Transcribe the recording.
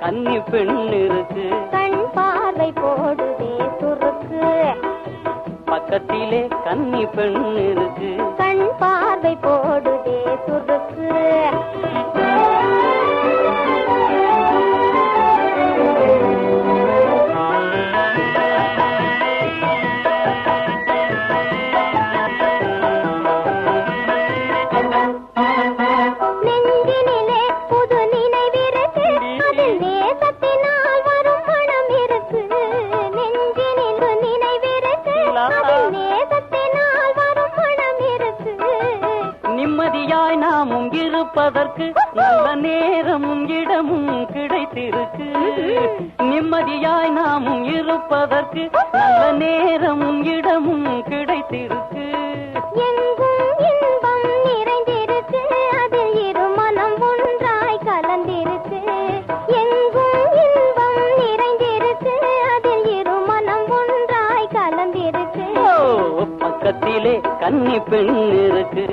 கன்னி பெண் இருக்கு. கண் பார்வை போடுதே சுருக்கு பக்கத்திலே கன்னி பெண் இருக்கு. கண் நிம்மதியாய் நாமும் இருப்பதற்கு நல்ல நேரமும் இடமும் கிடைத்திருக்கு. நிம்மதியாய் நாமும் இருப்பதற்கு நல்ல நேரமும் இடமும் கிடைத்திருக்கு. பக்கத்திலே கன்னி பெண் இருக்கு.